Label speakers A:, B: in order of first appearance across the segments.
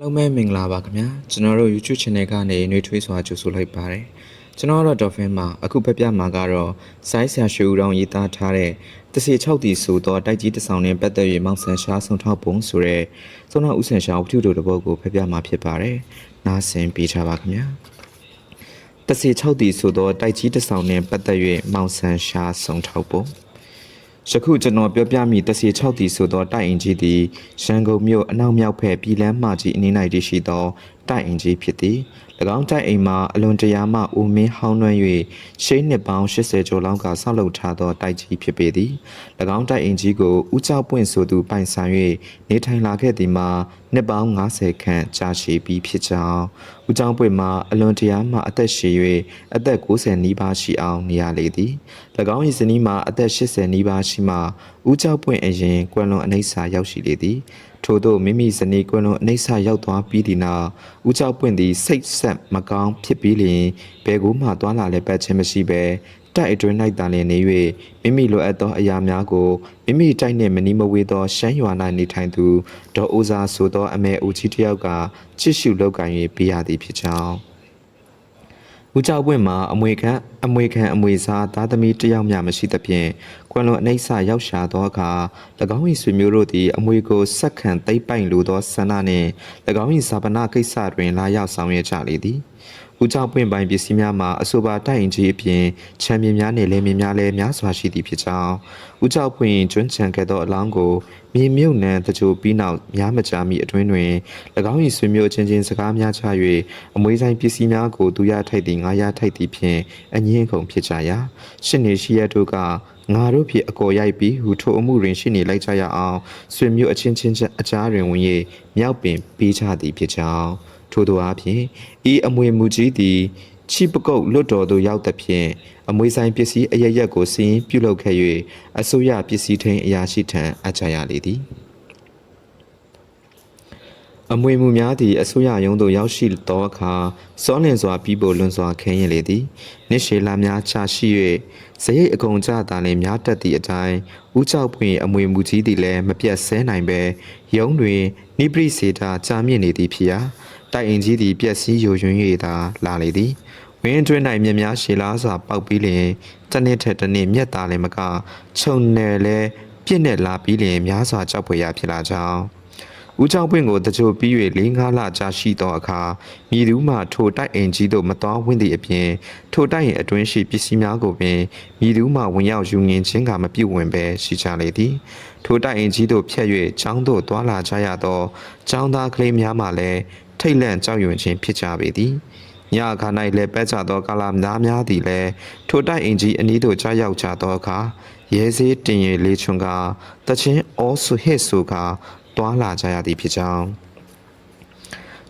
A: အားလုံးပဲမင်္ဂလာပါခင်ဗျာကျွန်တော်တို့ YouTube channel ကနေနှွေးထွေးစွာကြိုဆိုလိုက်ပါတယ်ကျွန်တော်ကတော့ Dolphin မှာအခုဖက်ပြမှာကတော့စိုင်းဆရာရွှေဦးတော်ရေးသားထားတဲ့တစီ6တီဆိုတော့တိုက်ကြီးတစ်ဆောင်နဲ့ပတ်သက်၍မောင်ဆန်ရှားဆုံထောက်ပုံဆိုတဲ့သုံးတော်ဦးဆန်ရှားဝတ္ထုတို့တစ်ပုဒ်ကိုဖက်ပြမှာဖြစ်ပါတယ်နားဆင်ပေးချပါခင်ဗျာတစီ6တီဆိုတော့တိုက်ကြီးတစ်ဆောင်နဲ့ပတ်သက်၍မောင်ဆန်ရှားဆုံထောက်ပုံ ယခုကျွန်တော်ပြောပြမိတစီ6တီဆိုသောတိုက်အင်ကြီးသည်ရန်ကုန်မြို့အနောက်မြောက်ဘက်ပြည်လမ်းမှကြီးအနီး၌တည်ရှိသောတိုက်အင်ကြီးဖြစ်သည်၎ င်းတိုက်အိမ်မှာအလွန်တရာမှဦးမင်းဟောင်းနှွမ်း၍ရှိန်းနှစ်ပေါင်း80ကျော်လောက်ကဆောက်လုပ်ထားသောတိုက်ကြီးဖြစ်ပေသည်၎င်းတိုက်အင်ကြီးကိုဦးကျောက်ပွင့်ဆိုသူပိုင်ဆိုင်၍နေထိုင်လာခဲ့သည်မှာနှစ်ပေါင်း90ခန့်ကြာရှည်ပြီးဖြစ်ကြောင်းဦးကျောက်ပွင့်မှာအလွန်တရာမှအသက်ရှည်၍အသက်90နီးပါးရှိအောင်နေရလေသည်၎င်း၏ဇနီးမှာအသက်80နီးပါးရှိမှဦးကျောက်ပွင့်အရင်ကွယ်လွန်အနိစ္စရောက်ရှိလေသည် ထို့သောမိမိဇနီးကွယ်လွန်အနိစ္စရောက်သွားပြီးသည့်နောက်ဦးကျောက်ပွင့်သည်စိတ်ဆက်မကောင်းဖြစ်ပြီးလျှင်ဘယ်ကိုမှသွားလာလည်းပတ်ခြင်းမရှိဘဲတိုက်အတွင်း၌တန်လျင်နေ၍မိမိလိုအပ်သောအရာများကိုမိမိတိုက်နှင့်မနီးမဝေးသောရှမ်းရွာ၌နေထိုင်သူဒေါ်အိုဇာဆိုသောအမေဦးကြီးတစ်ယောက်ကချစ်ရှုလောက်ကင်၍ပေးရသည်ဖြစ်ကြောင်းဦးကျောက်ပွင့်မှာအမွေခံအမွေခံအမွေစားသားသမီးတစ်ယောက်မျှမရှိသဖြင့် ကွယ်လွန်အနှိမ့်ဆရောက်ရှာသောအခါ၎င်း၏ဆွေမျိုးတို့သည်အမွေကိုဆက်ခံသိမ့်ပိုင်လိုသောဆန္ဒနှင့်၎င်း၏ဇာပနာကိစ္စတွင်လာရောက်ဆောင်ရွက်ကြလေသည်ဦးကျောက်ပွင့်ပိုင်ပစ္စည်းများမှာအဆိုပါတိုက်ရင်ကြီးအပြင်ချမ်းမြေများနှင့်လယ်မြေများလည်းများစွာရှိသည်ဖြစ်ကြောင်းဦးကျောက်ပွင့်ကျွမ်းချံခဲ့သောအလောင်းကိုမြေမြုပ်နှံတကြိုပြီးနောက်များမကြာမီအတွင်းတွင်၎င်း၏ဆွေမျိုးချင်းချင်းစကားများချ၍အမွေဆိုင်ပစ္စည်းများကိုသူရထိုက်သည်ငါရထိုက်သည်ဖြင့်အငင်းကုန်ဖြစ်ကြရာရှစ်နေရှိရတို့က ငါတို့ဖြင့်အကော်ရိုက်ပြီးဟူထိုအမှုတွင်ရှိနေလိုက်ကြရအောင်ဆွေမျိုးအချင်းချင်းအကြားတွင်ဝင်၍မြောက်ပင်ပေးကြသည်ဖြစ်ကြောင်းထို့သောအားဖြင့်ဤအမွေမူကြီးသည်ချီပကုတ်လွတ်တော်သို့ရောက်သဖြင့်အမွေဆိုင်ပစ္စည်းအရရက်ကိုစီရင်ပြုလုပ်ခဲ့၍အစိုးရပစ္စည်းထိန်အရာရှိထံအချရလေသည်အမွေမှုများသည့်အစိုးရရုံးသို့ရောက်ရှိသောအခါစောလင်စွာပြီးပေါ်လွန်စွာခဲရင်လေသည်နှစ်ရှည်လာများချရှိ၍ ဇရိတ်အကုန်ကြတာလည်းများတက်သည့်အတိုင်းဥကြောက်ပွင့်အမွေမှုကြီးသည်လည်းမပြတ်ဆဲနိုင်ပဲရုံးတွင်နိပရိစေတာကြာမြင့်နေသည်ဖြစ်ရာတိုက်အင်ကြီးသည်ပြက်စီးယိုယွင်း၍သာလာလေသည်ဝင်းအတွင်း၌မြက်များရှည်လားစွာပေါက်ပြီးလျင်တစ်နှစ်ထက်တစ်နှစ်မြက်သားလည်းမကခြုံနယ်လည်းပြည့်နဲ့လာပြီးလျင်များစွာကြောက်ဖွယ်ရဖြစ်လာကြောင်း ဦးချောင်းပွင့်ကိုတကြိုပြီး၍၄၅လကြာရှိသောအခါမြည်သူမှထိုတိုက်အိမ်ကြီးသို့မတော်ဝင့်သည့်အပြင်ထိုတိုက်အိမ်အတွင်းရှိပစ္စည်းများကိုပင်မြည်သူမှဝင်ရောက်ယူငင်ခြင်းကမပြုတ်ဝင်ပဲရှိကြလေသည်ထိုတိုက်အိမ်ကြီးသို့ဖြတ်၍ချောင်းသို့သွာလာကြရသောចောင်းသားကလေးများမှလည်းထိတ်လန့်ကြောက်ရွံ့ခြင်းဖြစ်ကြပေသည်ညအခါ၌လည်းပဲကြသောကာလများများသည်လည်းထိုတိုက်အိမ်ကြီးအနီးသို့ကြားရောက်ကြသောအခါရဲစေးတင်ရလေးချွန်ကတချင်းအောဆူဟစ်ဆူက တွာလာကြရသည်ဖြစ်ကြောင်း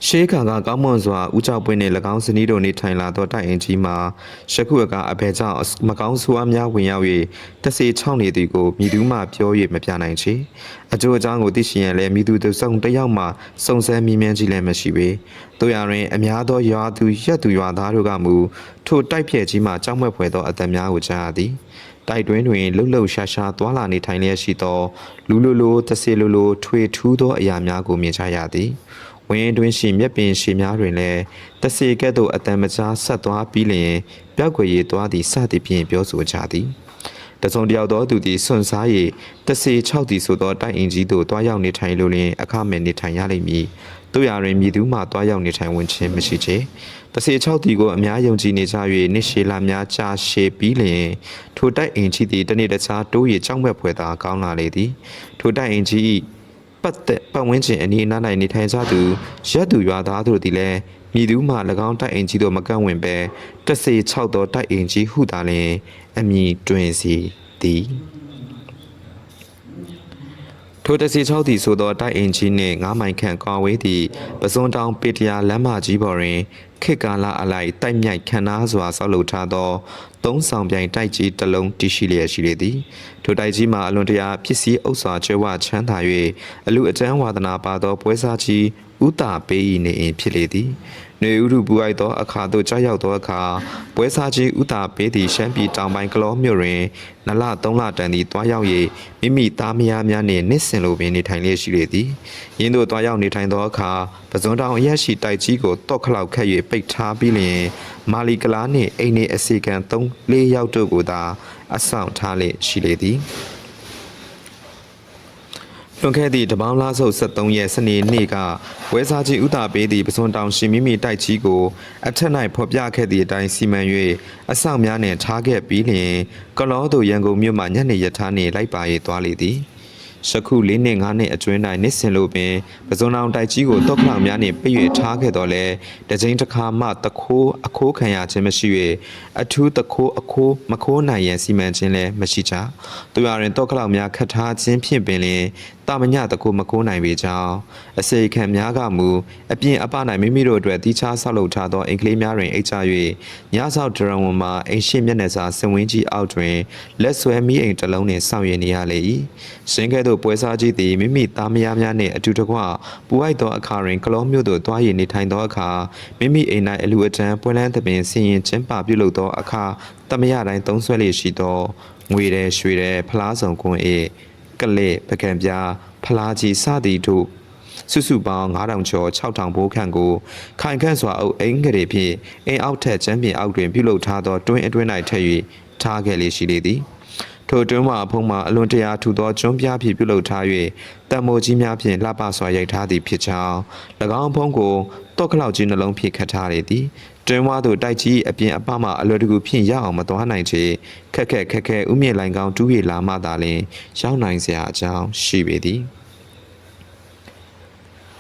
A: ရှေးခါကကောင်းမွန်စွာဥကြောက်ပွင့်နှင့်၎င်းစနီးတို့နေထိုင်လာသောတိုက်အင်ကြီးမှာယခုအကအဘဲကြောင့်မကောင်းဆိုးအများဝင်ရောက်၍တဆေချောင်းနေသည်ကိုမိသူမှပြော၍မပြနိုင်ချေအကျိုးအကြောင်းကိုသိရှိရင်လည်းမိသူသူစုံတစ်ယောက်မှစုံစမ်းမြင်းမြန်းကြည့်လည်းမရှိပေတို့ရတွင်အများသောရွာသူရက်သူရွာသားတို့ကမူထိုတိုက်ဖြဲ့ကြီးမှကြောက်မက်ဖွယ်သောအသက်များကိုကြားရသည် တိုက်တွင်းတွင်လှုပ်လှုပ်ရှားရှားသွာလာနေထိုင်လျက်ရှိသော လူလိုလိုတဆေလိုလိုထွေထူးသောအရာများကိုမြင်ကြရသည်ဝင်းတွင်ရှိမြက်ပင်ရှည်များတွင်လည်းတဆေကဲ့သို့အတန်မကြားဆက်သွားပြီးလျင်ပျောက်ွယ်ရည်သွားသည်စသည်ဖြင့်ပြောဆိုကြသည် တစုံတယောက်သောသူသည်စွန့်စား၍တဆေ6သည်ဆိုသောတိုက်အင်ကြီးသို့တွားရောက်နေထိုင်လိုလျင်အခမဲ့နေထိုင်ရလိမ့်မည်တို့ရတွင်မြည်သူမှတွားရောက်နေထိုင်ဝင်ခြင်းမရှိချေတဆေ6သည်ကိုအများယုံကြည်နေကြ၍နှစ်ရှည်လာများကြာရှည်ပြီးလျင်ထိုတိုက်အင်ကြီးသည်တနေ့တခြားတိုး၍ကြောက်မဲ့ဖွယ်သာကောင်းလာလေသည်ထိုတိုက်အင်ကြီး၏ပတ်သက်ပတ်ဝန်းကျင်အနီးအနား၌နေထိုင်ကြသူရက်သူရွာသားတို့သည်လည်းမြည်သူမှ၎င်းတိုက်အိမ်ကြီးတို့မကန့်ဝင်ပဲတဆေ6သောတိုက်အိမ်ကြီးဟုသာလျှင် အမည်တွင်စီသည်ထိုတစီ6သည်ဆိုသောတိုက်အိမ်ကြီးနှင့်9မိုင်ခန့်ကွာဝေးသည့်ပစွန်တောင်ပေတရာလမ်းမကြီးပေါ်တွင်ခေတ်ကာလအလိုက်တိုက်မြိုက်ခန္ဓာစွာဆောက်လုပ်ထားသောသုံးဆောင်ပြိုင်တိုက်ကြီးတစ်လုံးတည်ရှိလျက်ရှိလေသည်ထိုတိုက်ကြီးမှာအလွန်တရာဖြစ်စည်းဥစ္စာကျွဲဝချမ်းသာ၍အလူအကျန်းဝါဒနာပါသောပွဲစားကြီးဥတာပေး၏နေအိမ်ဖြစ်လေသည်။ နေဥရုပူအိုက်သောအခါသို့ကြောက်ရောက်သောအခါပွဲစားကြီးဥတာပေးသည့်ရှမ်းပြည်တောင်ပိုင်းကလောမြို့တွင်နလ3လတန်သည်တွားရောက်၍မိမိသားမယားများနှင့်နှစ်စင်လိုပင်နေထိုင်လျက်ရှိလေသည်။ယင်းသို့တွားရောက်နေထိုင်သောအခါပဇွန်တောင်အရက်ရှိတိုက်ကြီးကိုတော့ခလောက်ခတ်၍ပိတ်ထားပြီးလျှင်မာလီကလာနှင့်အိမ်နေအစီကံ3 4ယောက်တို့ကိုသာအဆောင်ထားလျက်ရှိလေသည်။ လွန်ခဲ့သည့်တပေါင်းလားဆုပ်73ရက်စနေနေ့ကဝဲစားကြီးဥတာပေးသည့်ပစွန်တောင်ရှင်မိမိတိုက်ကြီးကိုအထက်၌ဖော်ပြခဲ့သည့်အတိုင်းစီမံ၍အဆောင်များနှင့်ထားခဲ့ပြီးလျှင်ကလောသို့ရန်ကုန်မြို့မှညနေရထားနှင့်လိုက်ပါ၍သွားလေသည်ရှခု၄နှစ်၅နှစ်အတွင်း၌နှစ်စင်လိုပင်ပစွန်တောင်တိုက်ကြီးကိုတော့ခလောက်များနှင့်ပြည့်၍ထားခဲ့တော်လဲတကြိမ်တစ်ခါမှတခိုးအခိုးခံရခြင်းမရှိ၍အထူးတခိုးအခိုးမခိုးနိုင်ရန်စီမံခြင်းလည်းမရှိကြသူရရင်တော့ခလောက်များခတ်ထားခြင်းဖြင့်ပင်လျှင် တာမညတကူမကိုးနိုင်ပေကြောင်းအစေခံများကမူအပြင်အပ၌မိမိတို့အတွက်တီးခြားဆောက်လုပ်ထားသောအင်္ဂလိပ်များတွင်အိတ်ချ၍ညဆောက်ဒရံဝန်မှာအိမ်ရှိမျက်နှာစာစင်ဝင်းကြီးအောက်တွင်လက်ဆွဲမိအိမ်တစ်လုံးနှင့်ဆောင်ရည်နေရလေ၏ရှင်းကဲ့သို့ပွဲစားကြီးသည်မိမိသားမယားများနှင့်အတူတကွပူအိုက်သောအခါတွင်ကလောမြို့သို့တွားရည်နေထိုင်သောအခါမိမိအိမ်၌အလူအတန်းပွဲလန်းသပင်ဆင်ရင်ကျင်းပပြုလုပ်သောအခါတမရတိုင်းသုံးဆွဲလျက်ရှိသောငွေရဲရွှေရဲဖလားစုံကွန်း၏ ကလက်ပကံပြားဖလားကြီးစသည်တို့စုစုပေါင်း9000ကျော်6000ဘိုးခန့်ကိုခိုင်ခန့်စွာအုပ်အင်္ဂရေဖြင့်အင်းအောက်ထက်ချမ်းပြင်အောက်တွင်ပြုလုပ်ထားသောတွင်းအတွင်း၌ထည့်၍ထားခဲ့လေရှိလေသည်ထိုတွင်းမှာအဖုံးမှာအလွန်တရာထူသောကျွန်းပြားဖြင့်ပြုလုပ်ထား၍တံမိုးကြီးများဖြင့်လှပစွာရိုက်ထားသည်ဖြစ်ကြောင်း၎င်းအဖုံးကိုတော့ခလောက်ကြီးနှလုံးဖြင့်ခတ်ထားလေသည် တွင်းဝါသို့တိုက်ကြီးအပြင်အပမှအလွယ်တကူဖြင့်ရအောင်မသွားနိုင်ချေခက်ခက်ခက်ခဲဥမြင့်လိုင်ကောင်းတူးရလာမှသာလျှင်ရောက်နိုင်စရာအကြောင်းရှိပေသည်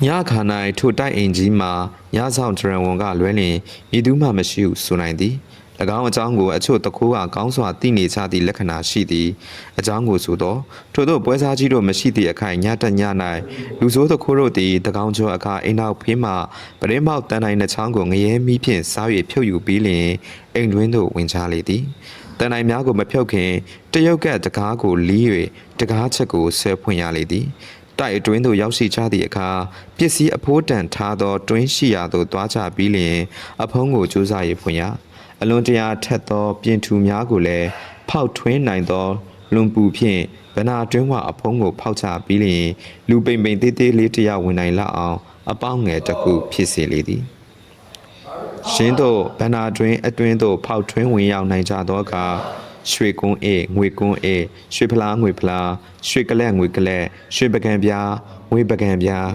A: ညခါ၌ထိုတိုက်အိမ်ကြီးမှာညဆောင်ဒရန်ဝန်ကလွဲလျင်မည်သူမှမရှိဟုဆိုနိုင်သည်၎ င်းအကြောင်းကိုအချို့တခိုးကကောင်းစွာသိနေကြသည့်လက္ခဏာရှိသည်အကြောင်းကိုဆိုသောထို့သောပွဲစားကြီးတို့မရှိသည့်အခိုင်ညတည၌လူဆိုးတခိုးတို့သည်တကောင်းကျော်အခါအိမ်နောက်ဖေးမှပရင်းမောက်တန်တိုင်းနှချောင်းကိုငရဲမီးဖြင့်စား၍ဖြုတ်ယူပြီးလျင်အိမ်တွင်းသို့ဝင်ချလေသည်တန်တိုင်းများကိုမဖြုတ်ခင်တရုတ်ကတကားကိုလီး၍တကားချက်ကိုဆွဲဖွင့်ရလေသည်တိုက်အတွင်းသို့ရောက်ရှိကြသည့်အခါပစ္စည်းအဖိုးတန်ထားသောတွင်းရှိရာသို့သွားကြပြီးလျင်အဖုံးကိုကြိုးစား၍ဖွင့်ရ အလွန်တရာထက်သော ပြင်ထူများကိုလည်းဖောက်ထွင်းနိုင်သော လွန်ပူဖြင့်ဗနာတွင်းဝအဖုံးကိုဖောက်ချပြီးလျင်လူပိန်ပိန်သေးသေးလေးတစ်ယောက်ဝင်နိုင်လောက်အောင်အပေါင်းငယ်တစ်ခုဖြစ်စေလေသည်ရှင်းတို့ဗန္နာတွင်အတွင်းသို့ဖောက်ထွင်းဝင်ရောက်နိုင်ကြသောအခါရွှေကွန်းအေငွေကွန်းအေရွှေဖလားငွေဖလားရွှေကလက်ငွေကလက်ရွှေပကံပြားငွေပကံပြား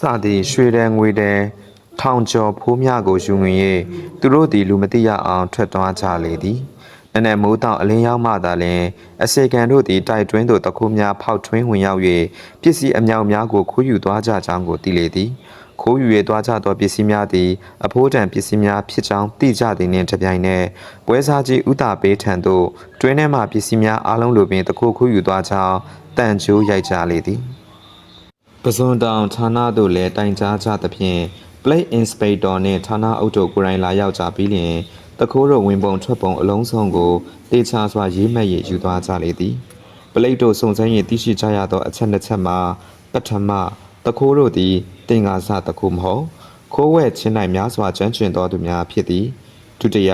A: စသည်ရွှေတံငွေတံ ထောင်ကျော်ဖိုးများကိုယူငင်၍သူတို့သည်လူမသိရအောင်ထွက်သွားကြလေသည်နည်းနည်းမိုးတောင်အလင်းရောက်မှသာလျှင်အစေကန်တို့သည်တိုက်တွင်းသို့တခုများဖောက်ထွင်းဝင်ရောက်၍ပစ္စည်းအမြောက်များကိုခိုးယူသွားကြကြောင်းကိုသိလေသည်ခိုးယူ၍သွားကြသောပစ္စည်းများသည်အဖိုးတန်ပစ္စည်းများဖြစ်ကြောင်းသိကြသည်နှင့်တပြိုင်နက်ပွဲစားကြီးဥတာပေးထံသို့တွင်းထဲမှပစ္စည်းများအားလုံးလိုပင်တခုခိုးယူသွားကြောင်းတန်ကြိုးရိုက်ကြလေသည်ပဇွန်တောင်ဌာနသို့လည်းတိုင်ကြားကြသဖြင့် Plate Inspector နှင့်ဌာနအုပ်တို့ကိုယ်တိုင်လာရောက်ကြပြီးလျှင်တခိုးတို့ဝင်ပုံထွက်ပုံအလုံးစုံကိုတေချာစွာရေးမှတ်၍ယူသွားကြလေသည်ပလိတ်တို့စုံစမ်းရင်သိရှိကြရသောအချက်နှစ်ချက်မှာပထမတခိုးတို့သည်တင်္ကာစတခိုးမဟုတ်ခိုးဝဲချင်း၌များစွာကျွမ်းကျင်သောသူများဖြစ်သည်ဒုတိယ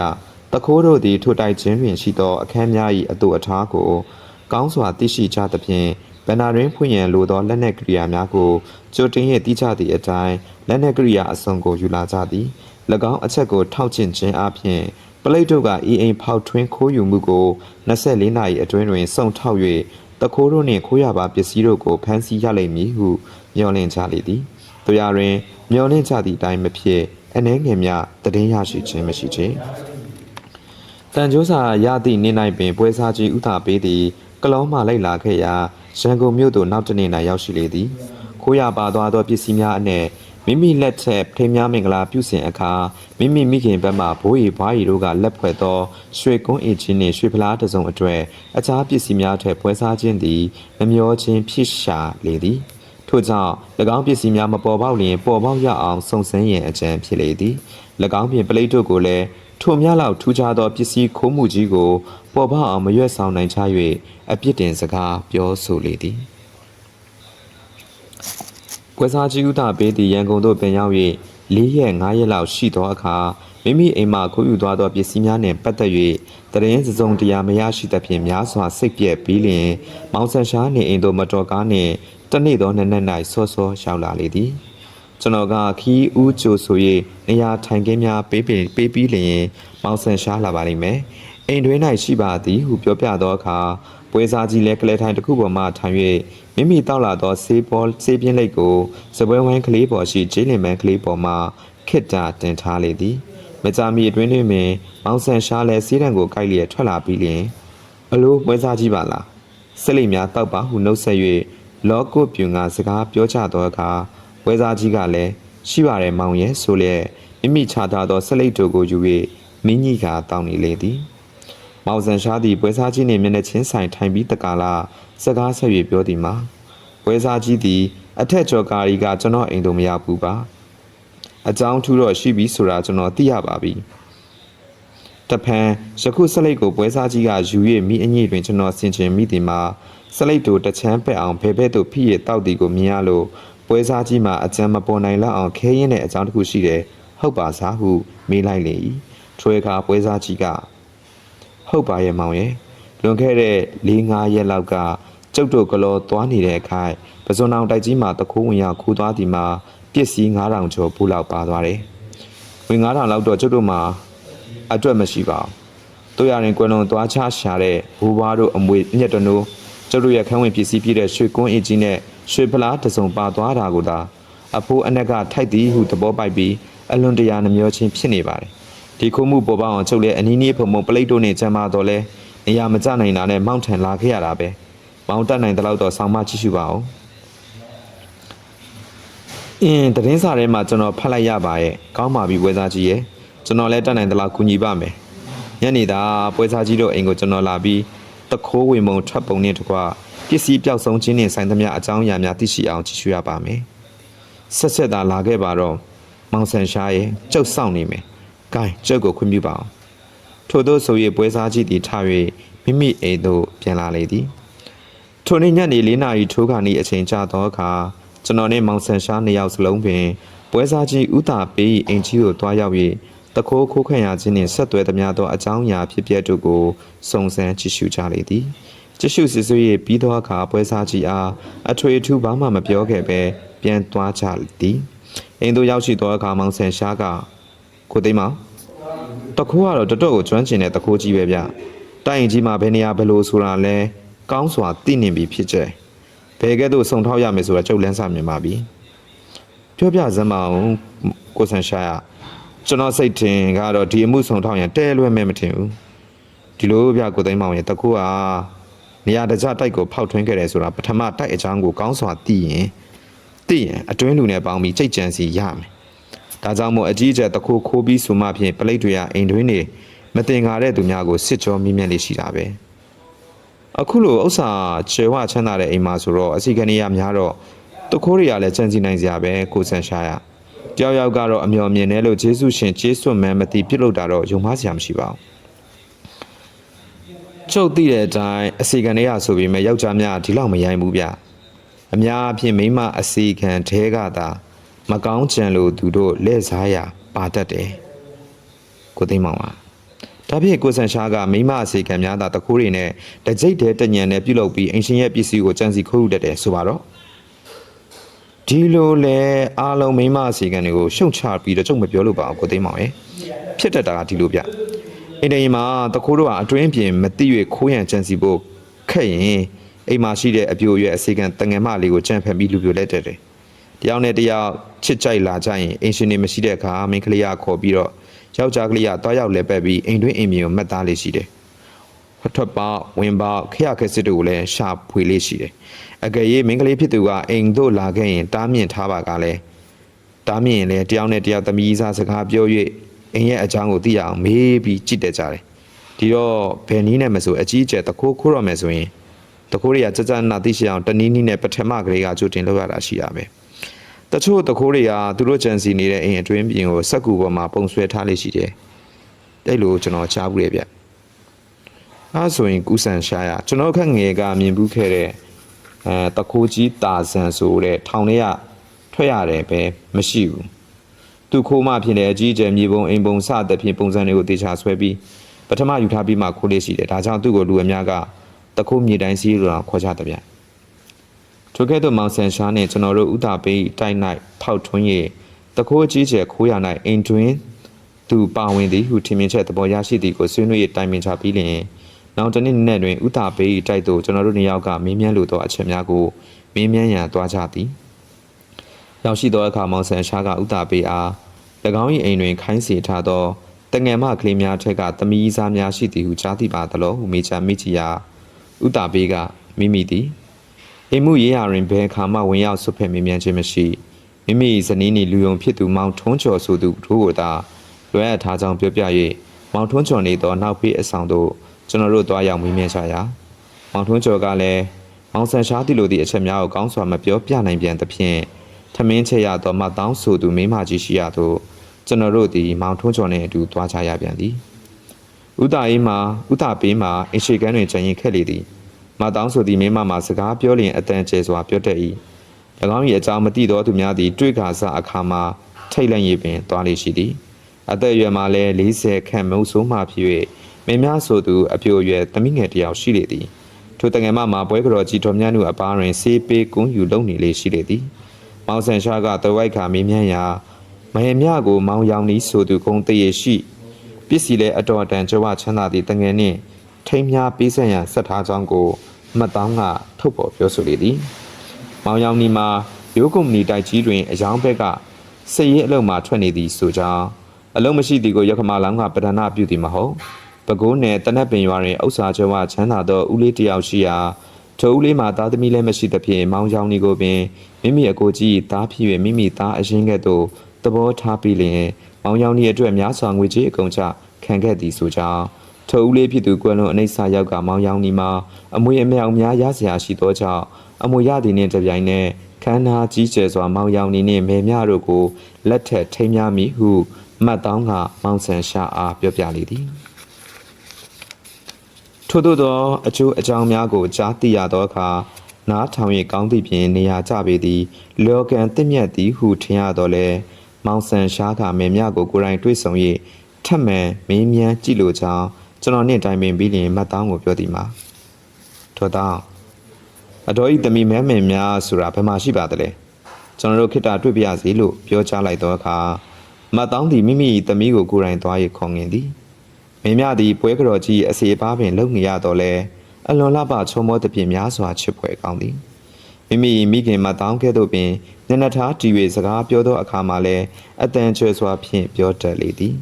A: တခိုးတို့သည်ထိုတိုက်ချင်းတွင်ရှိသောအခန်းများ၏အတူအထားကိုကောင်းစွာသိရှိကြသဖြင့်ဗန္နာရင်းဖွင့်ရန်လိုသောလက်နက်ကရိယာများကိုကြိုတင်ရသိကြသည့်အတိုင်း လက်နက်ကရိယာအစုံကိုယူလာကြသည်၎င်းအချက်ကိုထောက်ကျင့်ခြင်းအပြင်ပလိတ်တို့ကအီအိမ်ဖောက်ထွင်းခိုးယူမှုကို24နာရီအတွင်းတွင်စုံထောက်၍တခိုးတို့နှင့်ခိုးရပါပစ္စည်းတို့ကိုဖမ်းဆီးရလိမ့်မည်ဟုမျှော်လင့်ကြလေသည်တို့ရတွင်မျှော်လင့်ကြသည့်အတိုင်းမဖြစ်အနှဲငယ်များတည်င်းရရှိခြင်းမရှိခြင်းတန်ကြိုးစာရသည့်နေ့၌ပင်ပွဲစားကြီးဥသာပေးသည်ကလောမှလိုက်လာခဲ့ရာရန်ကုန်မြို့သို့နောက်တစ်နေ့၌ရောက်ရှိလေသည်ခိုးရပါသွားသောပစ္စည်းများအနက် မိမိလက်ထက်ထိမ်းများမင်္ဂလာပြုစဉ်အခါမိမိမိခင်ဘက်မှဘိုးရီဘွားရီတို့ကလက်ဖွဲ့သောရွှေကွန်းအင်ချင်းနှင့်ရွှေဖလားတစ်စုံအတွေ့အခြားပစ္စည်းများထက်ပွဲစားခြင်းသည်မမျောခြင်းဖြစ်ရှာလေသည်ထို့ကြောင့်၎င်းပစ္စည်းများမပေါ်ပေါက်လျင်ပေါ်ပေါက်ရအောင်စုံစမ်းရန်အကြံဖြစ်လေသည်၎င်းဖြင့်ပလိတ်တို့ကိုလည်းထိုများလောက်ထူးခြားသောပစ္စည်းခိုးမှုကြီးကိုပေါ်ပေါက်အောင်မရွက်ဆောင်နိုင်ချ၍အပြစ်တင်စကားပြောဆိုလေသည် ကွယ်စားကြီးဥဒပေးသည့်ရန်ကုန်သို့ပြန်ရောက်၍၄ရက်၅ရက်လောက်ရှိသောအခါမိမိအိမ်မှခိုးယူသွားသောပစ္စည်းများနှင့်ပတ်သက်၍တရင်စစုံတရာမရရှိသဖြင့်များစွာစိတ်ပြက်ပြီးလျင် မောင်ဆန်ရှားနှင့်အိမ်သို့မတော်ကားနှင့်တနေ့သောနှစ်နက်၌ဆော့ဆော့ရောက်လာလေသည်ကျွန်တော်ကခီးဦးကြိုဆို၍နေရာထိုင်ခင်းများပေးပင်ပေးပြီးလျင်မောင်ဆန်ရှားလာပါလိမ့်မယ်အိမ်တွင်း၌ရှိပါသည်ဟုပြောပြသောအခါပွဲစားကြီးလည်းကလေးထိုင်တစ်ခုပေါ်မှထိုင်၍ မိမိတောက်လာသောဆေးပေါ်ဆေးပြင်းလိပ်ကိုစပွဲဝိုင်းကလေးပေါ်ရှိဂျင်းလင်မန်ကလေးပေါ်မှခစ်တာတင်ထားလေသည်မကြာမီအတွင်းတွင်ပင်မောင်ဆန်ရှားလည်းဆေးတံကိုကိုက်လျက်ထွက်လာပြီးလျင်အလိုပွဲစားကြီးပါလားဆက်လိပ်များတောက်ပါဟုနှုတ်ဆက်၍လောကုတ်ပြူငါစကားပြောချသောအခါပွဲစားကြီးကလည်းရှိပါတယ်မောင်ရဲ့ဆိုလျက်မိမိချထားသောဆက်လိပ်တို့ကိုယူ၍မင်းကြီးကတောင်းနေလေသည်မောင်ဆန်ရှားသည်ပွဲစားကြီးနှင့်မျက်နှာချင်းဆိုင်ထိုင်ပြီးတကားလား စကားဆက်၍ပြောသည်မှာပွဲစားကြီးသည် အထက်ကျော်ကာရီကကျွန်တော်အိမ်သို့မရောက်ဘူးပါအကြောင်းထူးတော့ရှိပြီဆိုတာကျွန်တော်သိရပါပြီတဖန်ယခုဆက်လိတ်ကိုပွဲစားကြီးကယူ၍မိအညိတွင်ကျွန်တော်ဆင်ခြင်မိသည်မှာဆက်လိတ်တို့တချမ်းပက်အောင်ဘယ်ဘက်သို့ဖိရတောက်သည်ကိုမြင်ရလို့ပွဲစားကြီးမှာအကြံမပေါ်နိုင်လောက်အောင်ခဲရင်တဲ့အကြောင်းတစ်ခုရှိတယ်ဟုတ်ပါစားဟုမေးလိုက်လေ၏ထွေခါပွဲစားကြီးကဟုတ်ပါရဲ့မောင်ရဲ့ လွန်ခဲ့တဲ့၄၅ရက်လောက်ကကျုပ်တို့ကလောသွားနေတဲ့အခါပဇွန်အောင်တိုက်ကြီးမှာတခိုးဝင်ရောက်ခူးသွားဒီမှာပစ္စည်း9000ကျော်ပူလောက်ပါသွားတယ်။ဝင်9000လောက်တော့ကျုပ်တို့မှာအတွက်မရှိပါဘူး။တို့ရရင်ကွယ်လွန်သွားချရှာတဲ့ဘူဘွားတို့အမွေညက်တနိုးကျုပ်တို့ရဲ့ခန်းဝင်ပစ္စည်းပြည့်တဲ့ရွှေကွန်းအင်ကြီးနဲ့ရွှေဖလားတစုံပါသွားတာကိုသာအဖိုးအနက်ကထိုက်သည်ဟုသဘောပိုက်ပြီးအလွန်တရာနှမျောချင်းဖြစ်နေပါတယ်။ဒီခုမှုပေါ်ပေါအောင်ချုပ်လဲအနီးနီးဖုံဖုံပလိတ်တို့နဲ့ကျမ်းမာတော့လဲ နေရာမကျနိုင်တာနဲ့မောင်းထန်လာခဲ့ရတာပဲမောင်းတက်နိုင်တဲ့လောက်တော့ဆောင်းမကြည့်ရှုပါဦးအင်းတရင်စာထဲမှာကျွန်တော်ဖတ်လိုက်ရပါရဲ့ကောင်းပါပြီပွဲစားကြီးရဲ့ကျွန်တော်လည်းတက်နိုင်တဲ့လောက်ကူညီပါမယ်ညနေသာပွဲစားကြီးတို့အိမ်ကိုကျွန်တော်လာပြီးတခိုးဝင်မုံထွက်ပုံနဲ့တကွပစ္စည်းပျောက်ဆုံးခြင်းနဲ့ဆိုင်သမျှအကြောင်းအရာများသိရှိအောင်ကြည့်ရှုရပါမယ်ဆက်ဆက်သာလာခဲ့ပါတော့မောင်ဆန်ရှားရဲ့ကျုပ်စောင့်နေမယ်။ဂိုင်းကျုပ်ကိုခွင့်ပြုပါအောင်။ ထို့သောဆို၍ပွဲစားကြီးသည်ထား၍မိမိအိမ်သို့ပြန်လာလေသည်။ထိုနေ့ညနေ၄နာရီထိုးခါနီအချိန်ကြာသောအခါကျွန်တော်နှင့်မောင်ဆန်ရှားနှစ်ယောက်စလုံးပင်ပွဲစားကြီးဥတာပေး၏အိမ်ကြီးကိုတွားရောက်၍တခိုးခိုးခန့်ရခြင်းနှင့်ဆက်သွဲသမျှသောအကြောင်းအရာဖြစ်ပျက်တို့ကိုစုံစမ်းကြည့်ရှုကြလေသည်။ကြည့်ရှုစစ်ဆေး၍ပြီးသောအခါပွဲစားကြီးအားအထွေအထူးဘာမှမပြောခဲ့ပဲပြန်သွားကြသည်။အိမ်သို့ရောက်ရှိသောအခါမောင်ဆန်ရှားကကိုသိမ်းမောင် တခိုးကတော့တတော့ကိုကျွမ်းကျင်တဲ့တခိုးကြီးပဲဗျတိုင်ရင်ကြီးမှာဘယ်နေရာဘယ်လိုဆိုတာလဲကောင်းစွာသိနေပြီဖြစ်ကြဘယ်ကဲ့သို့စုံထောက်ရမယ်ဆိုတာကျုပ်လန်းစာမြင်ပါပြီပြောပြစမ်းမအောင်ကိုဆန်ရှာရကျွန်တော်စိတ်ထင်ကတော့ဒီအမှုစုံထောက်ရင်တဲလွဲမဲ့မထင်ဘူးဒီလိုဗျကိုသိမ်းမောင်ရဲ့တခိုးကနေရာတကြတိုက်ကိုဖောက်ထွင်းခဲ့တယ်ဆိုတာပထမတိုက်အချောင်းကိုကောင်းစွာသိရင်သိရင်အတွင်းလူနဲ့ပေါင်းပြီးကြိတ်ကြံစီရမယ် ဒါကြောင့်မို့အကြီးအကျယ်တခိုးခိုးပြီးဆိုမှဖြင့်ပလိတ်တွေကအိမ်တွင်းနေမတင်ကားတဲ့သူများကိုစစ်ကြောမြင့်မြတ်လေးရှိတာပဲအခုလိုဥစ္စာချေဝချမ်းသာတဲ့အိမ်မှာဆိုတော့အစီကနေရများတော့တခိုးတွေကလည်းကြံစီနိုင်စရာပဲကိုဆန်ရှာရတယောက်ယောက်ကတော့အမျော်မြင်တယ်လို့ဂျေစုရှင်ဂျေစွတ်မန်းမသိပြုတ်လို့တာတော့ယုံမစရာမရှိပါဘူးကျုပ်သိတဲ့အတိုင်းအစီကနေရဆိုပြီးမဲ့ယောက်ျားများဒီလောက်မရိုင်းဘူးဗျအများအဖြစ်မိန်းမအစီခံတဲကသာ မကောင်းကြံလို့သူတို့လက်စားရပါတတ်တယ်ကိုသိမ်းမောင်ပါဒါဖြင့်ကိုဆန်ရှားကမိမအစီကံများသာတခိုးတွေနဲ့တကြိတ်တဲတညံနဲ့ပြုတ်လုပ်ပြီးအင်ရှင်ရဲ့ပစ္စည်းကိုကြံစီခိုးယူတတ်တယ်ဆိုပါတော့ဒီလိုလဲအားလုံးမိမအစီကံတွေကိုရှုံချပြီးတော့ကြုံမပြောလို့ပါဘူးကိုသိမ်းမောင်ရဲ့ဖြစ်တတ်တာကဒီလိုဗျအိမ်တိုင်မှာတခိုးတို့ကအတွင်းပြင်မတိ၍ခိုးရန်ကြံစီဖို့ခက်ရင်အိမ်မှာရှိတဲ့အပြိုရွယ်အစီကံတငယ်မလေးကိုကြံဖန်ပြီးလူပြိုလက်တက်တယ် တယောက်နဲ့တယောက်ချစ်ကြိုက်လာကြရင်အင်ရှင်နေမရှိတဲ့အခါမင်းကလေးကခေါ်ပြီးတော့ယောက်ျားကလေးကတွားရောက်လဲပက်ပြီးအိမ်တွင်းအိမ်မြေကိုမှတ်သားလေးရှိတယ်။ဟထွက်ပေါက်ဝင်ပေါက်ခရခက်စစ်တို့ကိုလည်းရှာဖွေလေးရှိတယ်။အကယ်၍မင်းကလေးဖြစ်သူကအိမ်တို့လာခဲ့ရင်တားမြင့်ထားပါကလည်းတားမြင့်ရင်လည်းတယောက်နဲ့တယောက်သမီးစားစကားပြော၍အိမ်ရဲ့အကြောင်းကိုသိရအောင်မေးပြီးကြည့်တတ်ကြတယ်။ဒီတော့ဘယ်နည်းနဲ့မဆိုအကြီးအကျယ်တခိုးခိုးရမယ်ဆိုရင်တခိုးတွေကကြကြနာသိရှိအောင်တနည်းနည်းနဲ့ပထမကလေးကကြိုတင်လောက်ရတာရှိရမယ် တချို့တခိုးတွေကသူတို့ကြံစီနေတဲ့အိမ်အတွင်းပြင်ကိုစက်ကူပေါ်မှာပုံဆွဲထားလေးရှိတယ်အဲ့လိုကျွန်တော်ကြားဘူးလေဗျအဲဆိုရင်ကူးဆန်ရှားရကျွန်တော်ခက်ငယ်ကမြင်ဘူးခဲ့တဲ့အဲတခိုးကြီးတာဆန်ဆိုတဲ့ထောင်ထဲကထွက်ရတယ်ပဲမရှိဘူးသူခိုးမှဖြစ်တဲ့အကြီးအကျယ်မြေပုံအိမ်ပုံစသဖြင့်ပုံစံတွေကိုတေချာဆွဲပြီးပထမယူထားပြီးမှခိုးလေးရှိတယ်ဒါကြောင့်သူ့ကိုလူအများကတခိုးမြေတိုင်းစီးလို့ခေါ်ကြတဲ့ဗျ ထိုကဲ့သို့မောင်ဆန်ရှားနဲ့ကျွန်တော်တို့ဥတာပေးတိုက်၌ထောက်ထွန်း၍တခိုးအကြီးအကျယ်ခိုးရ၌အိမ်တွင်သူပါဝင်သည်ဟုထင်မြင်ချက်သဘောရရှိသည်ကိုဆွေးနွေးတိုင်ပင်ချပြီးလျင်နောက်တစ်နေ့နေ့တွင်ဥတာပေးတိုက်သို့ကျွန်တော်တို့နှစ်ယောက်ကမင်းမြန်းလိုသောအချက်များကိုမင်းမြန်းရန်သွားကြသည်ရောက်ရှိသောအခါမောင်ဆန်ရှားကဥတာပေးအား၎င်း၏အိမ်တွင်ခိုင်းစေထားသောတငယ်မကလေးများထက်ကသမီးစားများရှိသည်ဟုကြားသိပါသလောဟုမေချာမိချီယာဥတာပေးကမိမိသည် အိမ်မှုရေးရာတွင်ဘယ်အခါမှဝင်ရောက်ဆွတ်ဖက်မေးမြန်းခြင်းမရှိမိမိဇနီးနီလူယုံဖြစ်သူမောင်ထွန်းကျော်ဆိုသူတို့ကိုသာလွှဲအပ်ထားကြောင်းပြောပြ၍မောင်ထွန်းကျော်နေသောနောက်ဖေးအဆောင်သို့ကျွန်တော်တို့တွားရောက်မေးမြန်းကြရာမောင်ထွန်းကျော်ကလည်းမောင်ဆန်ရှားသည့်လိုသည့်အချက်များကိုကောင်းစွာမပြောပြနိုင်ပြန်သဖြင့်ထမင်းချက်ရသောမတောင်းဆိုသူမိမကြီးရှိရသို့ကျွန်တော်တို့သည်မောင်ထွန်းကျော်နှင့်အတူသွားကြရပြန်သည်ဥတာအေးမှာဥတာပေးမှာအရှိကန်းတွင်ကြံရင်ခက်လေသည် မတောင်းဆိုသည်မိမမှာစကားပြောလျင်အတန်ကျဲစွာပြောတတ်၏၎င်း၏အကြောင်းမသိသောသူများသည်တွေ့ခါစအခါမှာထိတ်လန့်၍ပင်သွားလေရှိသည်အသက်အရွယ်မှာလည်း40ခန့်မုံဆိုးမှဖြစ်၍မင်းများဆိုသူအပြိုအရွယ်သမီးငယ်တစ်ယောက်ရှိလေသည်ထိုတငယ်မမှာပွဲကြော်ကြီးတော်မြတ်မှုအပားတွင်ဆေးပေးကွန်းယူလုံနေလေရှိလေသည်မောင်ဆန်ရှားကတဝိုက်ခါမေးမြန်းရာမဟင်မြကိုမောင်ရောင်နီးဆိုသူကုံတရေရှိပစ္စည်းလဲအတော်အတန်ကြွားချမ်းသာသည့်တငယ်နှင့် ထိမ်းများပေးဆက်ရန်ဆက်ထားကြောင်းကိုမတ်တောင်းကထုတ်ပေါ်ပြောဆိုလေသည်မောင်ရောင်နီမှာရိုးကုမ္ပဏီတိုက်ကြီးတွင်အယောင်ဘက်ကစည်ရဲအလုံးမှာထွက်နေသည်ဆိုကြောင်းအလုံးမရှိသည်ကိုရခမလောင်းကပဒနာပြုသည်မဟုတ်ပဲခူးနယ်တနက်ပင်ရွာတွင်ဥစ္စာကြွားချမ်းသာသောဦးလေးတစ်ယောက်ရှိရာထိုဦးလေးမှာသားသမီးလည်းမရှိသဖြင့်မောင်ရောင်နီကိုပင်မိမိအကိုကြီးသားဖြစ်၍မိမိသားအရင်ကဲ့သို့သဘောထားပြီးလျင်မောင်ရောင်နီအတွက်များစွာငွေကြေးအကုန်ချခံခဲ့သည်ဆိုကြောင်း ထိုဦးလေးဖြစ်သူကွယ်လွန်အနိစ္စရောက်ကမောင်ရောင်နီမှာအမွေအမြောက်များရစရာရှိသောကြောင့်အမွေရသည်နှင့်တပြိုင်နက်ခန္ဓာကြီးကျယ်စွာမောင်ရောင်နီနှင့်မေမြတို့ကိုလက်ထက်ထိမ်းများမိဟုမှတ်တောင်းကမောင်ဆန်ရှာအားပြောပြလေသည်ထို့သောသောအကျိုးအကြောင်းများကိုကြားသိရသောအခါနားထောင်၍ကောင်းသည့်ဖြင့်နေရာကျပေသည်လောကန်တင့်မြတ်သည်ဟုထင်ရတော့လဲမောင်ဆန်ရှားကမေမြကိုကိုယ်တိုင်တွေ့ဆုံ၍ထပ်မံမင်းမြန်းကြည့်လိုကြောင်း ကျွန်တော်နှင့်တိုင်ပင်ပြီးလျင်မတ်တောင်းကိုပြောသည်မှာထို့သောအတော်ဤသမီးမဲမင်များဆိုတာဘယ်မှာရှိပါသလဲကျွန်တော်တို့ခိတ္တတွေ့ပြရစီလို့ပြောချလိုက်သောအခါမတ်တောင်းသည်မိမိ၏သမီးကိုကိုယ်တိုင်သွား၍ခေါ်ငင်သည်မင်းများသည်ပွဲကြော်ကြီးအစီအပါးပင်လုံနေရတော့လဲအလွန်လှပချုံမောသဖြင့်များစွာချစ်ဖွယ်ကောင်းသည်မိမိမိခင်မတောင်းခဲ့သို့ပင်ညနေထားတီ၍စကားပြောသောအခါမှာလဲအတန်ချွဲစွာဖြင့်ပြောတတ်လေသည်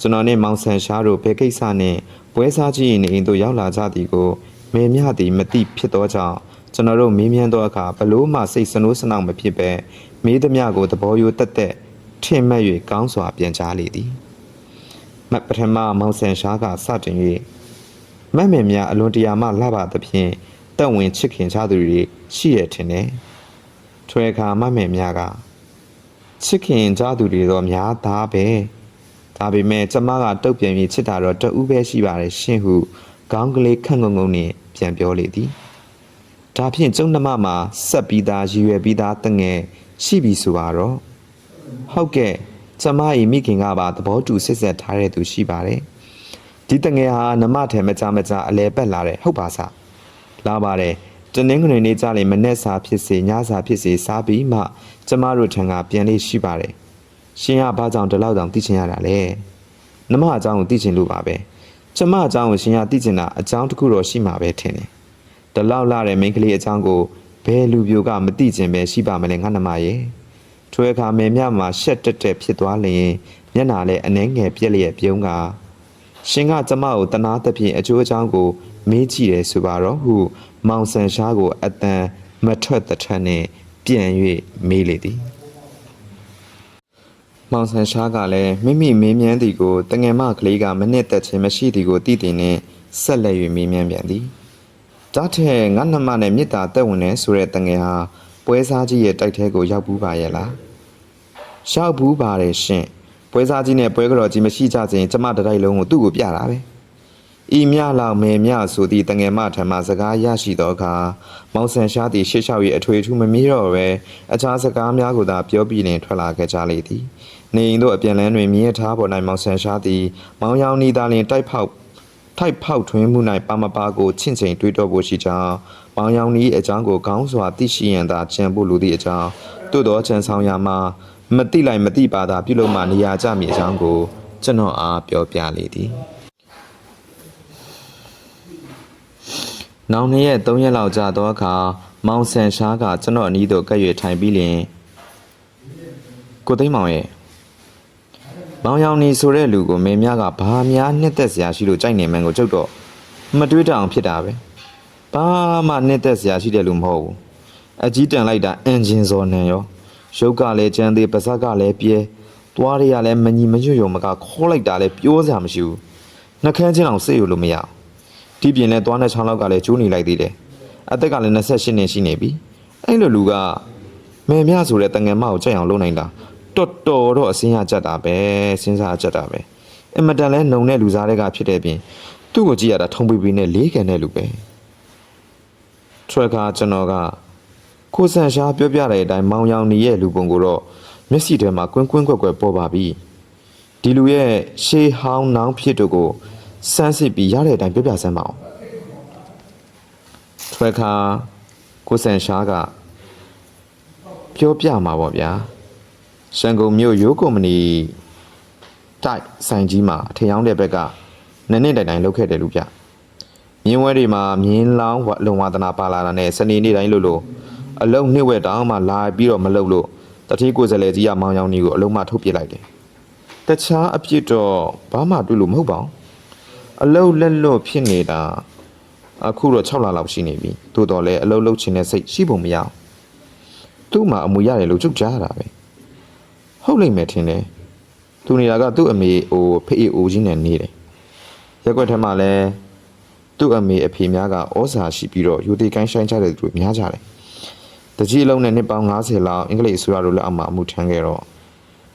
A: ကျွန်တော်နှင့်မောင်ဆန်ရှားတို့ဘယ်ကိစ္စနှင့် ပွဲစားကြီးနေအိမ်သို့ရောက်လာကြသည်ကိုမင်းများသည်မသိဖြစ်သောကြောင့်ကျွန်တော်တို့မေးမြန်းသောအခါဘလို့မှစိတ်စနိုးစနောင်မဖြစ်ပဲမေးသမျှကိုသဘောရိုးတက်တက်ထင်မှတ်၍ကောင်းစွာပြန်ကြားလေသည်မတ်ပထမမောင်ဆန်ရှားကစတင်၍မတ်မင်များအလွန်တရာမှလှပါသဖြင့်တက်ဝင်ချစ်ခင်ကြသူတွေရှိရထင်တယ်။ထွဲခါမတ်မင်များကချစ်ခင်ကြသူတွေတော့များသားပဲ။ ဒါပေမဲ့ကျမကတုတ်ပြန်ပြီးချစ်တာတော့တဦးပဲရှိပါတယ်ရှင်ဟုခေါင်းကလေးခန့်ငုံငုံနဲ့ပြန်ပြောလေသည်။ဒါဖြင့်ကျုံနှမမှာဆက်ပြီးသားရည်ရွယ်ပြီးသားတငယ်ရှိပြီဆိုပါတော့။ဟုတ်ကဲ့ကျမ၏မိခင်ကပါသဘောတူစစ်ဆက်ထားတဲ့သူရှိပါတယ်ဒီတငယ်ဟာနမထဲမကြမကြအလဲပက်လာတယ်ဟုတ်ပါစားလာပါတယ်တနင်္ဂနွေနေ့ကြလေမနေ့စာဖြစ်စေညစာဖြစ်စေစားပြီးမှကျမတို့ထံကပြန်လေးရှိပါတယ် ရှင်ကဘာကြောင့်ဒီလောက်တောင်သိချင်ရတာလဲနမအကြောင်းကိုသိချင်လို့ပါပဲကျမအကြောင်းကိုရှင်ကသိချင်တာအကြောင်းတစ်ခုတော့ရှိမှာပဲထင်တယ်ဒီလောက်လာတဲ့မိန်းကလေးအကြောင်းကိုဘယ်လူပြိုကမသိချင်ပဲရှိပါမလဲငါနမရဲ့ထွဲခါမဲမြမှာရှက်တက်တက်ဖြစ်သွားလျင်မျက်နာလည်းအနှဲငယ်ပြက်လျက်ပြုံးကရှင်ကကျမကိုတနာသဖြင့်အကျိုးအကြောင်းကိုမေးကြည့်တယ်ဆိုပါတော့ဟုမောင်ဆန်ရှားကိုအတန်မထွက်တထက်နဲ့ပြန်၍မေးလေသည် မောင်ဆန်ရှားကလည်းမိမိမေးမြန်းသည်ကိုတငယ်မကလေးကမနစ်သက်ခြင်းမရှိသည်ကိုသိသည်နှင့်ဆက်လက်၍မေးမြန်းပြန်သည်ဒါထဲငါနှမနဲ့မြစ်တာတက်ဝင်နေဆိုတဲ့တငယ်ဟာပွဲစားကြီးရဲ့တိုက်ထဲကိုရောက်ဘူးပါရဲ့လားရောက်ဘူးပါတယ်ရှင်ပွဲစားကြီးနဲ့ပွဲကြော်ကြီးမရှိကြစဉ်ကျမတတိုက်လုံးကိုသူ့ကိုပြတာပဲဤမြလောက်မဲမြဆိုသည့်တငယ်မထံမှစကားရရှိသောအခါမောင်ဆန်ရှားသည်ရှေ့လျှောက်၏အထွေထူးမမီးတော့ပဲအခြားစကားများကိုသာပြောပြီးလင်ထွက်လာခဲ့ကြလေသည် နေရင်တို့အပြန်လန်းတွင်မြင်းထားပေါ်၌မောင်ဆန်ရှားသည်မောင်ရောင်နီသာလင်တိုက်ဖောက်ထိုက်ဖောက်ထွင်းမှု၌ပါမပါကိုချင့်ချိန်တွေးတောဖို့ရှိကြောင်းပေါင်ရောင်ဤအကြောင်းကိုကောင်းစွာသိရှိရန်သာကြံဖို့လိုသည့်အကြောင်းသို့သောကြံဆောင်ရာမှာမတိလိုက်မတိပါသာပြုလုပ်မှနေရာကျမည်အကြောင်းကိုကျွန်တော်အားပြောပြလေသည်နောက်နှစ်ရက်သုံးရက်လောက်ကြာသောအခါမောင်ဆန်ရှားကကျွန်တော်အနီးသို့ကပ်၍ထိုင်ပြီးလျင်ကိုသိမ်းမောင်ရဲ့ မောင်ရောင်နေဆိုတဲ့လူကိုမင်းများကဘာများနှစ်သက်စရာရှိလို့ကြိုက်နေမှန်းကိုကျုပ်တော့မတွေးတအောင်ဖြစ်တာပဲဘာမှနှစ်သက်စရာရှိတဲ့လူမဟုတ်ဘူးအကြီးတန်လိုက်တာအင်ဂျင်စော်နံရောရုပ်ကလည်းကျန်းသေးပါးစပ်ကလည်းပြဲသွားရရလည်းမညီမညွတ်ရုံမကခေါ်လိုက်တာလည်းပြောစရာမရှိဘူးနှကန်းချင်းအောင်စိတ်ရလို့မရဘူးဒီပြင်လဲသွားနဲ့ချောင်းလောက်ကလည်းကျိုးနေလိုက်သေးတယ်အသက်ကလည်း28နှစ်ရှိနေပြီအဲ့လိုလူကမဲမြဆိုတဲ့တငယ်မကိုကြိုက်အောင်လုပ်နိုင်တာ တော်တော်တော့အစင်းရကြက်တာပဲစဉ်းစားကြက်တာပဲအင်မတန်လဲနှုံတဲ့လူစားတွေကဖြစ်တဲ့ပြင်သူ့ကိုကြည့်ရတာထုံပိပိနဲ့လေးကန်တဲ့လူပဲထရက်ကကျွန်တော်ကကိုဆန်ရှားပြောပြတဲ့အတိုင်းမောင်ရောင်နေရဲ့လူပုံကိုတော့မျက်စိထဲမှာကွင်းကွင်းကွက်ကွက်ပေါ်ပါပြီဒီလူရဲ့ရှေးဟောင်းနောင်ဖြစ်တို့ကိုစမ်းစစ်ပြီးရတဲ့အတိုင်းပြောပြစမ်းပါအောင်ထရက်ခါကိုဆန်ရှားကပြောပြမှာပေါ့ဗျာ ရန်ကုန်မြို့ရိုးကုမ္ပဏီတိုက်ဆိုင်ကြီးမှာအထင်အောင်တဲ့ဘက်ကနည်းနည်းတိုင်တိုင်လုပ်ခဲ့တယ်လို့ပြမြင်းဝဲတွေမှာမြင်းလောင်းဝလုံဝါသနာပါလာတာနဲ့စနေနေ့တိုင်းလို့လို့အလုံးနှစ်ဝက်တောင်းမှလာပြီးတော့မလုပ်လို့တတိကိုယ်စလဲကြီးကမောင်ရောင်ကြီးကိုအလုံးမထုတ်ပစ်လိုက်တယ်တခြားအပြစ်တော့ဘာမှတွေ့လို့မဟုတ်ပါဘူးအလုံးလက်လွတ်ဖြစ်နေတာအခုတော့6လလောက်ရှိနေပြီသို့တော်လည်းအလုံးလုံးချင်တဲ့စိတ်ရှိပုံမရအောင်သူ့မှာအမူရတယ်လို့ကြုတ်ကြားတာပဲ ဟုတ်လိမ့်မယ်ထင်တယ်သူနေတာကသူ့အမေဟိုဖေးအိုကြီးနဲ့နေတယ်ရက်ွက်ထဲမှာလဲသူ့အမေအဖေများကဩဇာရှိပြီးတော့ယူတီကိုင်းဆိုင်ကြတဲ့သူတွေများကြတယ်တကြီးအလုံးနဲ့နှစ်ပေါင်း90လောက်အင်္ဂလိပ်အစိုးရတို့လက်အောက်မှာအမှုထမ်းခဲ့တော့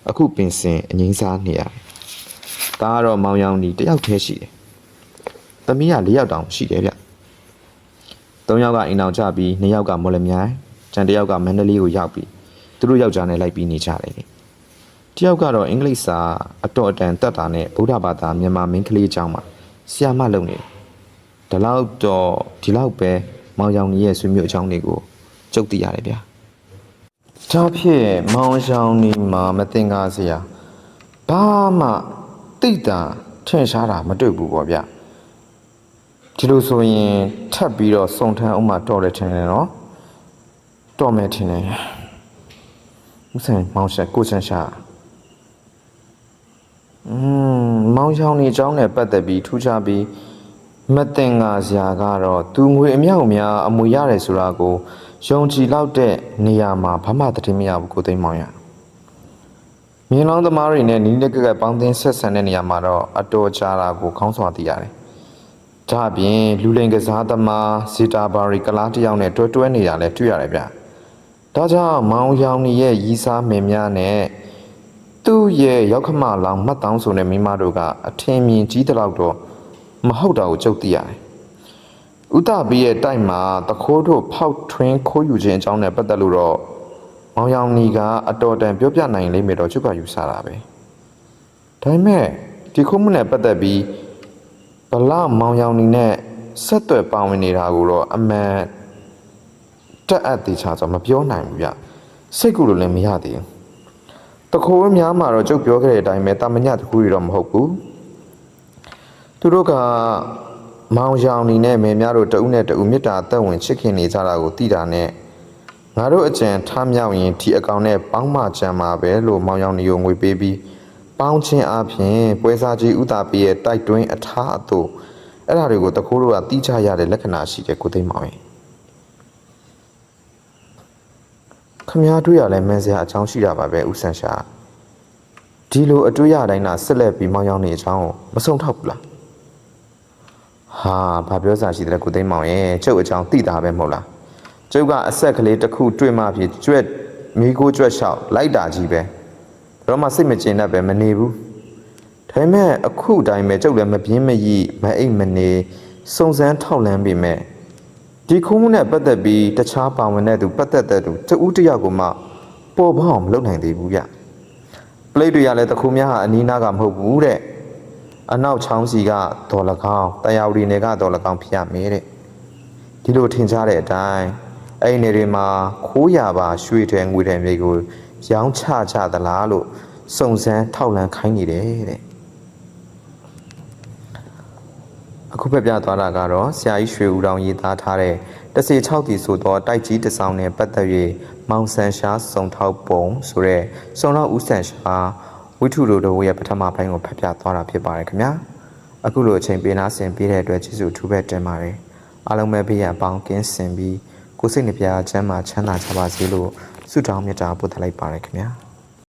A: အခုပင်စင်အငိမ့်စားနေရတယ်ဒါကတော့မောင်ရောင်ဒီတယောက်တည်းရှိတယ်သမီးက၄ယောက်တောင်ရှိတယ်ဗျ၃ယောက်ကအိမ်အောင်ကြပြီး၂ယောက်ကမော်လမြိုင်ကျန်တစ်ယောက်ကမန္တလေးကိုရောက်ပြီးသူတို့ယောက်ျားနဲ့လိုက်ပြီးနေကြတယ်လေ တယောက်ကတော့အင်္ဂလိပ်စာအတော်အတန်တက်တာနဲ့ဗုဒ္ဓဘာသာမြန်မာမင်းကလေးအကြောင်းမှာဆီယာမလုပ်နေတယ်။ဒီလောက်တော့ဒီလောက်ပဲမောင်ရောင်ကြီးရဲ့ဆွေမျိုးအကြောင်းတွေကိုကြုတ်သိရတယ်ဗျာ။ဒါဖြစ်မောင်ရောင်ကြီးမှာမတင်ကားစရာဘာမှတိတ်တာထင်ရှားတာမတွေ့ဘူးပေါ့ဗျ။ဒီလိုဆိုရင်ထပ်ပြီးတော့စုံထမ်းအောင်မှတော်တယ်ထင်တယ်နော်။တော်မယ်ထင်တယ်။ဦးစံမောင်ဆက်ကိုစံရှာ อืมမောင်ချောင်းနေအကြောင်းနဲ့ပတ်သက်ပြီးထူးခြားပြီးမတင်ငါစရာကတော့သူငွေအမြောက်အများအမွေရတယ်ဆိုတာကိုယုံကြည်လောက်တဲ့နေရာမှာဘာမှတည်မရဘူးကိုသိမ်းမောင်ရမြင်းလောင်းသမားတွေနဲ့နီးလက်ကကပေါင်းသင်းဆက်ဆံတဲ့နေရာမှာတော့အတော်ကြာတာကိုခေါင်းစွာသိရတယ်။ဒါအပြင်လူလိန်ကစားသမားစီတာဘာရီကလားတစ်ယောက်နဲ့တွဲတွဲနေတာလည်းတွေ့ရတယ်ဗျ။ဒါကြောင့်မောင်ရောင်ကြီးရဲ့ရီးစားမင်းများနဲ့ သူ့ရဲ့ရောက်ခမလောင်မှတ်တောင်းဆိုတဲ့မိမတို့ကအထင်မြင်ကြီးတဲ့လောက်တော့မဟုတ်တာကိုကြုတ်သိရတယ်။ဥတပီးရဲ့တိုက်မှာတခိုးတို့ဖောက်ထွင်းခိုးယူခြင်းအကြောင်းနဲ့ပတ်သက်လို့တော့မောင်ရောင်နီကအတော်တန်ပြောပြနိုင်လိမ့်မယ်တော့ကျုပ်ကယူဆတာပဲ။ဒါပေမဲ့ဒီခုမှုနဲ့ပတ်သက်ပြီးဗလာမောင်ရောင်နီနဲ့ဆက်သွယ်ပါဝင်နေတာကိုတော့အမှန်တက်အပ်သေးချာဆိုမပြောနိုင်ဘူးဗျ။စိတ်ကူလို့လည်းမရသေးဘူး တခိုးများမှာတော့ကျုပ်ပြောခဲ့တဲ့အတိုင်းပဲတာမညတခုတွေတော့မဟုတ်ဘူးသူတို့ကမောင်ရောင်နေနဲ့မေများတို့တဦးနဲ့တဦးမေတ္တာအသက်ဝင်ချစ်ခင်နေကြတာကိုသိတာနဲ့ငါတို့အကြံထားမြောက်ရင်ဒီအကောင်နဲ့ပေါင်းမကြံမှာပဲလို့မောင်ရောင်နေကိုငွေပေးပြီးပေါင်းချင်းအပြင်ပွဲစားကြီးဥတာပေးရဲ့တိုက်တွင်းအထားအသို့အဲ့ဒါတွေကိုတခိုးတို့ကတီးချရတဲ့လက္ခဏာရှိတဲ့ကိုသိမ်းမောင်ရင် ခမည်းတွေ့ရလဲမန်းစရာအကြောင်းရှိတာပါပဲဦးဆန်ရှာဒီလိုအတွေ့ရတိုင်းလားဆက်လက်ပြီးမောင်းရောင်းနေအကြောင်းကိုမဆုံးထောက်ဘူးလားဟဟာဘာပြောစားရှိတယ်လဲကိုသိမ်းမောင်ရဲ့ကျုပ်အကြောင်းသိတာပဲမဟုတ်လားကျုပ်ကအဆက်ကလေးတစ်ခုတွေ့မှဖြစ်ကြွက်မိကိုကြွက်လျှောက်လိုက်တာကြီးပဲတော့မှစိတ်မကျင်တတ်ပဲမနေဘူးဒါပေမဲ့အခုတိုင်းပဲကျုပ်လည်းမပြင်းမရိမအိတ်မနေစုံစမ်းထောက်လန်းပေမဲ့ ဒီခုံးနဲ့ပတ်သက်ပြီးတခြားပါဝင်တဲ့သူပတ်သက်တဲ့သူတဦးတစ်ယောက်ကိုမှပေါ်ပေါအောင်မလုပ်နိုင်သေးဘူးဗျပလိတ်တွေကလည်းတခုများဟာအနီးနားကမဟုတ်ဘူးတဲ့အနောက်ချောင်းစီကဒေါ်လကောင်းတရာဝတီနယ်ကဒေါ်လကောင်းဖြစ်ရမယ်တဲ့ဒီလိုထင်ရှားတဲ့အတိုင်းအဲ့ဒီနေတွေမှာခိုးရပါရွှေတယ်ငွေတယ်မျိုးကိုရောင်းချကြသလားလို့စုံစမ်းထောက်လန်းခိုင်းနေတယ်တဲ့အ ခုဖက်ပြသွားတာကတော့ဆရာကြီးရွှေဦးတော်ရေးသားထားတဲ့တစေ6တီဆိုတော့တိုက်ကြီးတစ်ဆောင်နဲ့ပတ်သက်၍မောင်ဆန်ရှားစုံထောက်ပုံဆိုတဲ့စုံတော့ဦးဆန်ရှားဝိထုလိုတို့ရဲ့ပထမပိုင်းကိုဖက်ပြသွားတာဖြစ်ပါတယ်ခင်ဗျာအခုလိုအချိန်ပေးနာဆင်ပေးတဲ့အတွက်ကျေးဇူးအထူးပဲတင်ပါတယ်အားလုံးပဲဘေးရန်အပေါင်းကင်းစင်ပြီးကိုယ်စိတ်နှပြချမ်းသာချမ်းသာကြပါစေလို့ဆုတောင်းမေတ္တာပို့သလိုက်ပါတယ်ခင်ဗျာ